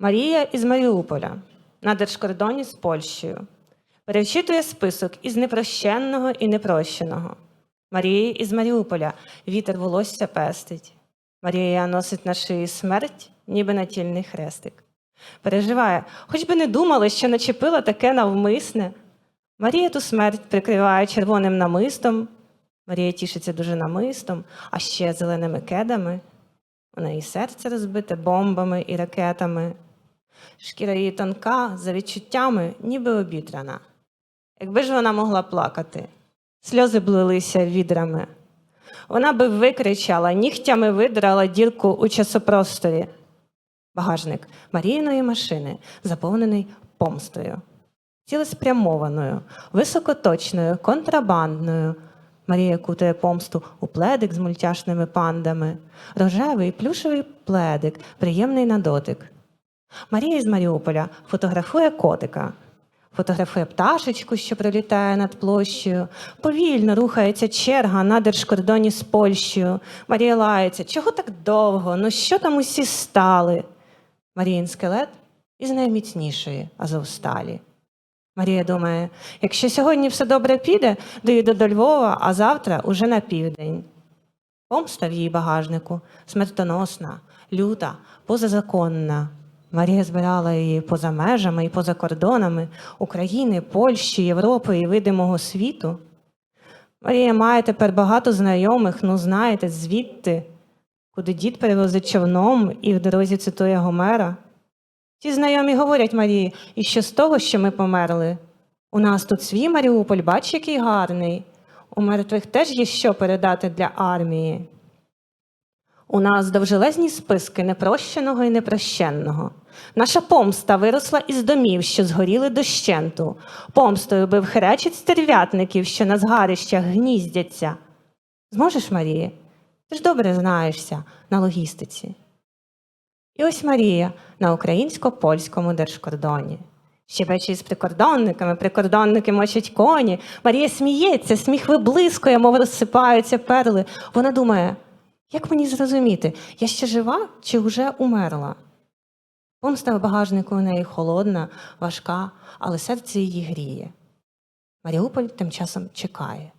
Марія із Маріуполя на держкордоні з Польщею. Перечитує список із непрощенного і непрощеного. Марія із Маріуполя вітер волосся пестить. Марія носить на шиї смерть, ніби натільний хрестик. Переживає, хоч би не думала, що начепила таке навмисне. Марія ту смерть прикриває червоним намистом. Марія тішиться дуже намистом, а ще зеленими кедами. У неї серце розбите бомбами і ракетами. Шкіра її тонка, за відчуттями, ніби обітрана. Якби ж вона могла плакати, сльози блилися відрами. Вона би викричала, нігтями видрала дірку у часопросторі. Багажник Маріїної машини заповнений помстою, цілеспрямованою, високоточною, контрабандною. Марія кутає помсту у пледик з мультяшними пандами, рожевий плюшевий пледик, приємний на дотик. Марія з Маріуполя фотографує котика, фотографує пташечку, що пролітає над площею. Повільно рухається черга на держкордоні з Польщею. Марія лається. Чого так довго? Ну що там усі стали? Маріїн скелет із найміцнішої Азовсталі. Марія думає, якщо сьогодні все добре піде, доїду до Львова, а завтра уже на південь. Помста в її багажнику смертоносна, люта, позазаконна. Марія збирала її поза межами і поза кордонами України, Польщі, Європи і видимого світу. Марія має тепер багато знайомих, ну знаєте, звідти, куди дід перевозить човном і в дорозі цитує Гомера. Ті знайомі говорять Марії, і що з того, що ми померли? У нас тут свій Маріуполь, бач, який гарний. У мертвих теж є що передати для армії. У нас довжелезні списки непрощеного і непрощенного. Наша помста виросла із домів, що згоріли дощенту. Помстою бив хречить стерв'ятників, що на згарищах гніздяться. Зможеш, Марія? Ти ж добре знаєшся на логістиці. І ось Марія на українсько-польському держкордоні. Щебече з прикордонниками, прикордонники мочать коні. Марія сміється, сміх виблискує, мов розсипаються перли. Вона думає, як мені зрозуміти, я ще жива чи вже умерла? Помста в багажнику у неї холодна, важка, але серце її гріє. Маріуполь тим часом чекає,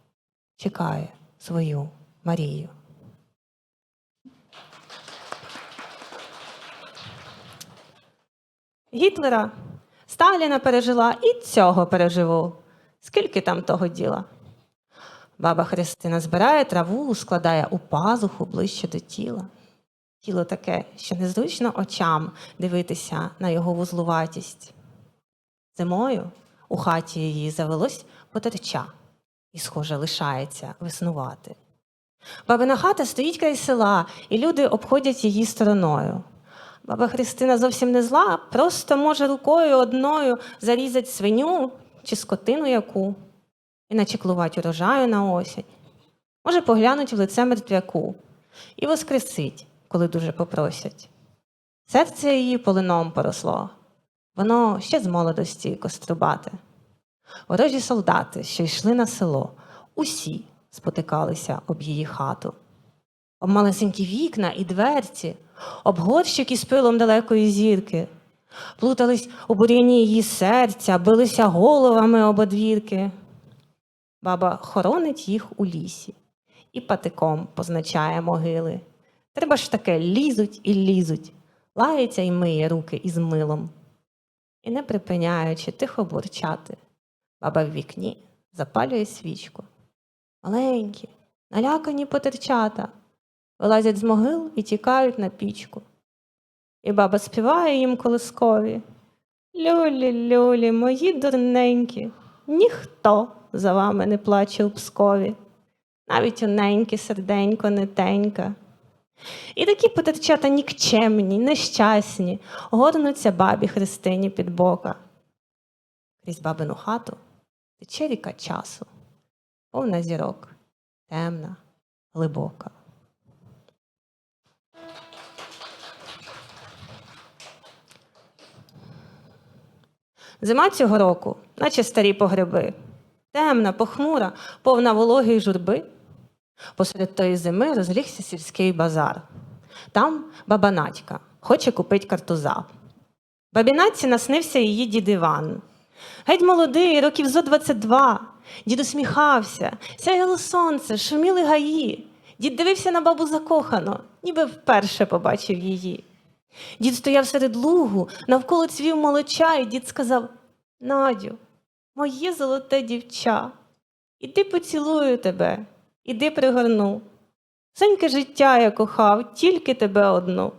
чекає свою Марію. Гітлера, Сталіна пережила і цього переживу. Скільки там того діла? Баба Христина збирає траву, складає у пазуху ближче до тіла. Тіло таке, що незручно очам дивитися на його вузлуватість. Зимою у хаті її завелось потерча і, схоже, лишається веснувати. Бабина хата стоїть край села, і люди обходять її стороною. Баба Христина зовсім не зла, просто може рукою одною зарізати свиню чи скотину яку і начеклувать урожаю на осінь. Може поглянуть в лице мертвяку і воскресить, коли дуже попросять. Серце її полином поросло, воно ще з молодості кострубате. Ворожі солдати, що йшли на село, усі спотикалися об її хату. Об малесенькі вікна і дверці, об горщик із пилом далекої зірки, плутались у бур'яні її серця, билися головами об одвірки. Баба хоронить їх у лісі і патиком позначає могили. Треба ж таке лізуть і лізуть, лається й миє руки із милом. І не припиняючи тихо бурчати, баба в вікні запалює свічку. Маленькі, налякані потерчата вилазять з могил і тікають на пічку. І баба співає їм колискові. Люлі, люлі, мої дурненькі, ніхто за вами не плаче у Пскові, навіть оненьке серденько нетенька. І такі потерчата нікчемні, нещасні, горнуться бабі Христині під бока. Крізь бабину хату тече ріка часу, повна зірок, темна, глибока. Зима цього року, наче старі погреби, темна, похмура, повна вологи й журби. Посеред тої зими розлігся сільський базар. Там баба Надька хоче купити картуза. Бабінаці наснився її дід Іван. Геть молодий, років зо 22. Дід усміхався, сяяло сонце, шуміли гаї. Дід дивився на бабу закохано, ніби вперше побачив її. Дід стояв серед лугу, навколо цвів молоча, і дід сказав: Надю, моє золоте дівча, іди поцілую тебе, іди пригорну. Сеньке життя я кохав, тільки тебе одну.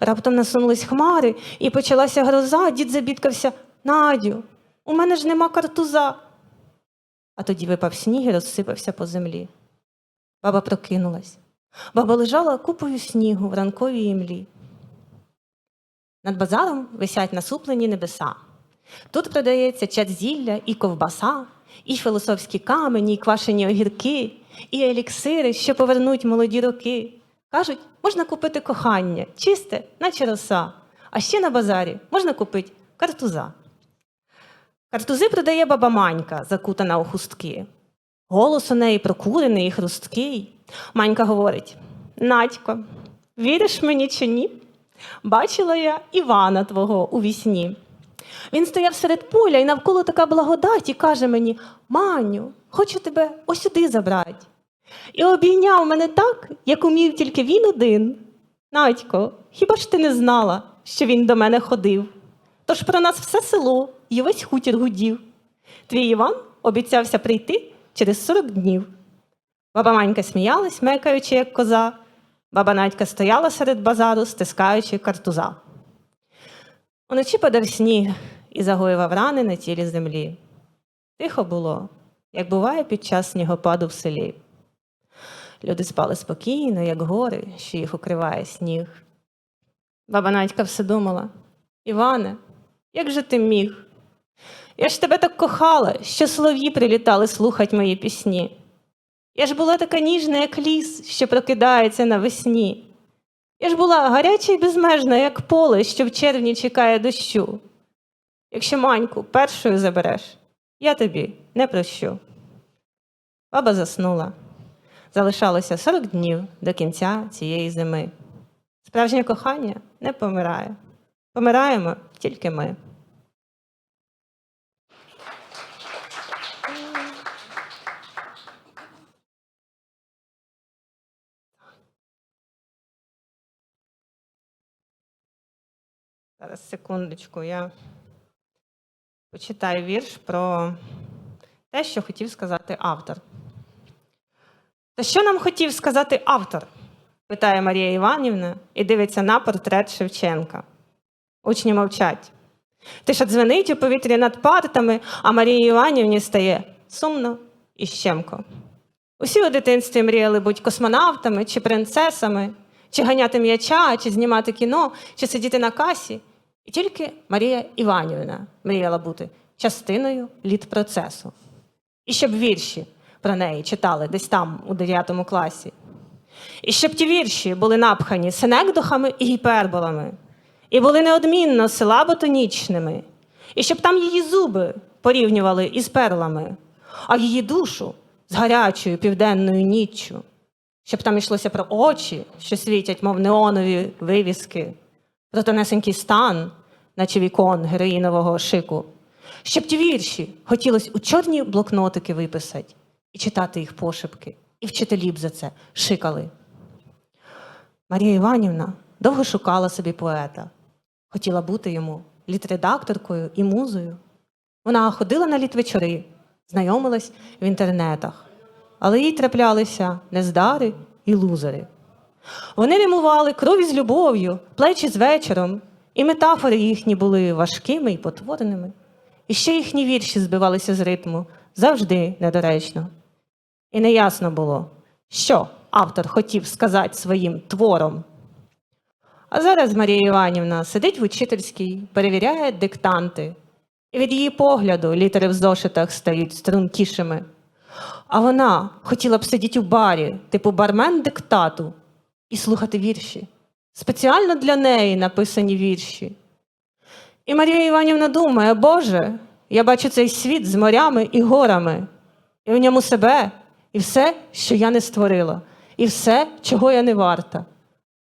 Раптом насунулись хмари, і почалася гроза, дід забідкався Надю, у мене ж нема картуза. А тоді випав сніг і розсипався по землі. Баба прокинулась. Баба лежала купою снігу в ранковій імлі. Над базаром висять насуплені небеса. Тут продається чат зілля і ковбаса, і філософські камені, і квашені огірки, і еліксири, що повернуть молоді роки. Кажуть, можна купити кохання, чисте, наче роса. А ще на базарі можна купити картуза. Картузи продає баба Манька, закутана у хустки. Голос у неї прокурений і хрусткий. Манька говорить: Надько, віриш мені чи ні? Бачила я Івана твого у вісні. Він стояв серед поля і навколо така благодать і каже мені: Маню, хочу тебе ось сюди забрати. І обійняв мене так, як умів тільки він один. Надько, хіба ж ти не знала, що він до мене ходив? Тож про нас все село і весь хутір гудів. Твій Іван обіцявся прийти через сорок днів. Баба Манька сміялась, мекаючи, як коза. Баба Надька стояла серед базару, стискаючи картуза. Уночі падав сніг і загоював рани на тілі землі. Тихо було, як буває під час снігопаду в селі. Люди спали спокійно, як гори, що їх укриває сніг. Баба Надька все думала: Іване, як же ти міг? Я ж тебе так кохала, що солов'ї прилітали слухать мої пісні. Я ж була така ніжна, як ліс, що прокидається навесні. Я ж була гаряча і безмежна, як поле, що в червні чекає дощу. Якщо маньку першою забереш, я тобі не прощу. Баба заснула. Залишалося 40 днів до кінця цієї зими. Справжнє кохання не помирає. Помираємо тільки ми. Зараз секундочку, я почитаю вірш про те, що хотів сказати автор. Та що нам хотів сказати автор? питає Марія Іванівна і дивиться на портрет Шевченка. Учні мовчать. Тиша дзвенить у повітрі над партами, а Марії Іванівні стає сумно і щемко. Усі у дитинстві мріяли бути космонавтами чи принцесами, чи ганяти м'яча, чи знімати кіно, чи сидіти на касі. І тільки Марія Іванівна мріяла бути частиною літпроцесу. І щоб вірші про неї читали десь там, у 9 класі. І щоб ті вірші були напхані синекдохами і гіперболами, і були неодмінно силаботонічними, і щоб там її зуби порівнювали із перлами, а її душу з гарячою південною ніччю, щоб там йшлося про очі, що світять, мов неонові вивіски, тонесенький стан, наче вікон героїнового шику, щоб ті вірші хотілося у чорні блокнотики виписати і читати їх пошепки, і вчителі б за це шикали. Марія Іванівна довго шукала собі поета, хотіла бути йому літредакторкою і музою. Вона ходила на літвечори, знайомилась в інтернетах, але їй траплялися нездари і лузери. Вони римували крові з любов'ю, плечі з вечором, і метафори їхні були важкими і потвореними. І ще їхні вірші збивалися з ритму завжди недоречно. І неясно було, що автор хотів сказати своїм твором. А зараз Марія Іванівна сидить в учительській, перевіряє диктанти, і від її погляду літери в зошитах стають стрункішими. А вона хотіла б сидіти у барі, типу бармен диктату, і слухати вірші. Спеціально для неї написані вірші. І Марія Іванівна думає, Боже, я бачу цей світ з морями і горами, і в ньому себе, і все, що я не створила, і все, чого я не варта.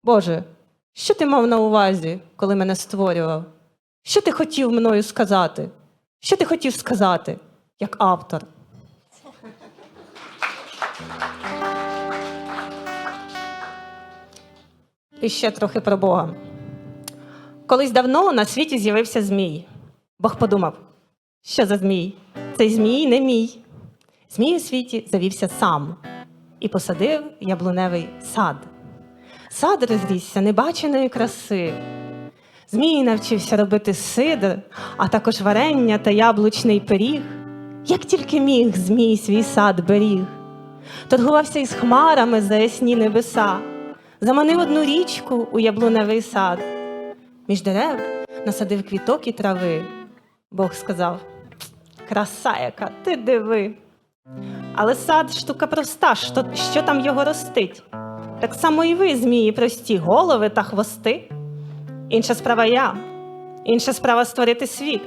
Боже, що ти мав на увазі, коли мене створював? Що ти хотів мною сказати? Що ти хотів сказати, як автор? І ще трохи про Бога. Колись давно на світі з'явився Змій. Бог подумав, що за Змій? Цей Змій не мій. Змій у світі завівся сам і посадив яблуневий сад. Сад розрісся небаченої краси. Змій навчився робити сидр, а також варення та яблучний пиріг. Як тільки міг змій свій сад беріг, торгувався із хмарами за ясні небеса, заманив одну річку у яблуневий сад. Між дерев насадив квіток і трави. Бог сказав: Краса яка, ти диви. Але сад штука проста, що, що там його ростить. Так само і ви, змії, прості, голови та хвости. Інша справа я, інша справа створити світ.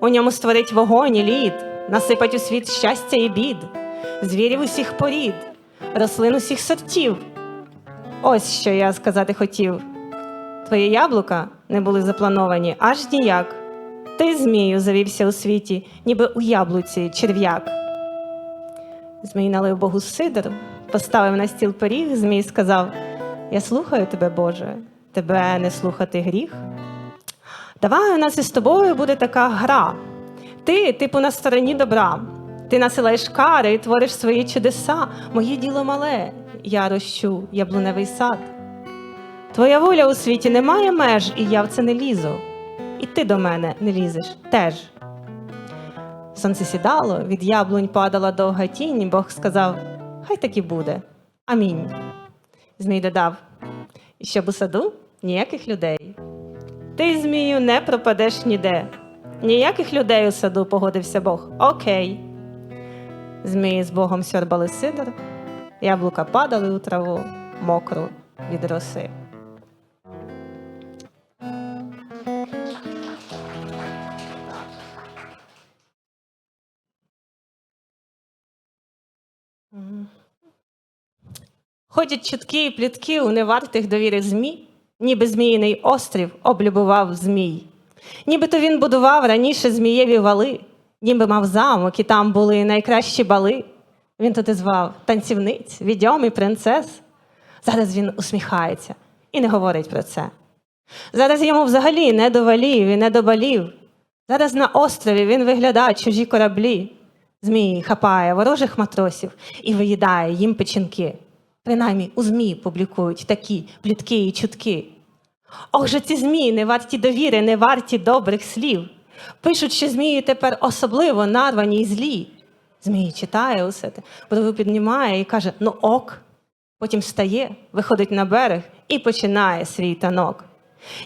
У ньому створить вогонь і лід, насипать у світ щастя і бід, звірів усіх порід, рослин усіх сортів. Ось що я сказати хотів. Твої яблука не були заплановані аж ніяк. Ти, змію, завівся у світі, ніби у яблуці черв'як. Змій налив Богу сидр, поставив на стіл пиріг, змій сказав: Я слухаю тебе, Боже, тебе не слухати гріх. Давай у нас із тобою буде така гра. Ти, типу, на стороні добра. Ти насилаєш кари і твориш свої чудеса. Моє діло мале, я рощу яблуневий сад. Твоя воля у світі не має меж, і я в це не лізу. І ти до мене не лізеш теж. Сонце сідало, від яблунь падала довга тінь, Бог сказав: Хай так і буде. Амінь. Змій додав: І щоб у саду ніяких людей. Ти, Змію, не пропадеш ніде. Ніяких людей у саду погодився Бог. Окей. Змії з Богом сьорбали сидор, яблука падали у траву, мокру від роси. Ходять чутки і плітки у невартих довіри змій, ніби зміїний острів облюбував змій. Нібито він будував раніше змієві вали, ніби мав замок, і там були найкращі бали. Він туди звав танцівниць, відьом принцес. Зараз він усміхається і не говорить про це. Зараз йому взагалі не до валів і не до балів. Зараз на острові він виглядає чужі кораблі. Змій хапає ворожих матросів і виїдає їм печінки. Принаймні у ЗМІ публікують такі плітки і чутки. Ох же ці змії не варті довіри, не варті добрих слів. Пишуть, що змії тепер особливо нарвані і злі. Змій читає усе те, брови піднімає і каже: ну ок. Потім встає, виходить на берег і починає свій танок.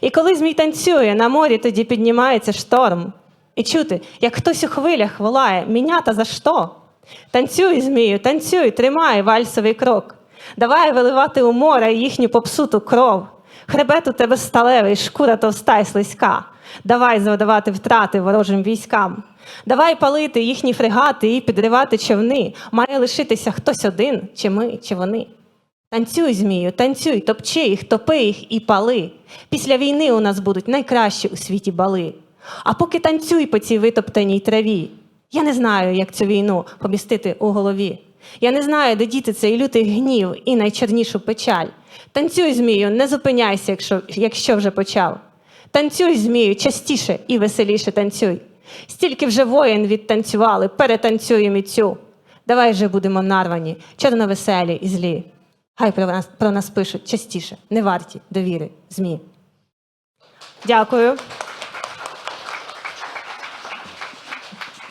І коли змій танцює, на морі тоді піднімається шторм. І чути, як хтось у хвилях волає мінята за що? Танцюй, змію, танцюй, тримай вальсовий крок. Давай виливати у море їхню попсуту кров. Хребет у тебе сталевий, шкура товста й слизька. Давай завдавати втрати ворожим військам. Давай палити їхні фрегати і підривати човни. Має лишитися хтось один, чи ми, чи вони. Танцюй, змію, танцюй, топчи їх, топи їх і пали. Після війни у нас будуть найкращі у світі бали. А поки танцюй по цій витоптаній траві. Я не знаю, як цю війну помістити у голові. Я не знаю, де діти цей лютий гнів і найчорнішу печаль. Танцюй, змію, не зупиняйся, якщо, якщо вже почав. Танцюй, змію, частіше і веселіше танцюй. Стільки вже воїн відтанцювали, перетанцюємо і цю. Давай же будемо нарвані, чорновеселі і злі. Хай про нас, про нас пишуть частіше, не варті довіри, змі. Дякую.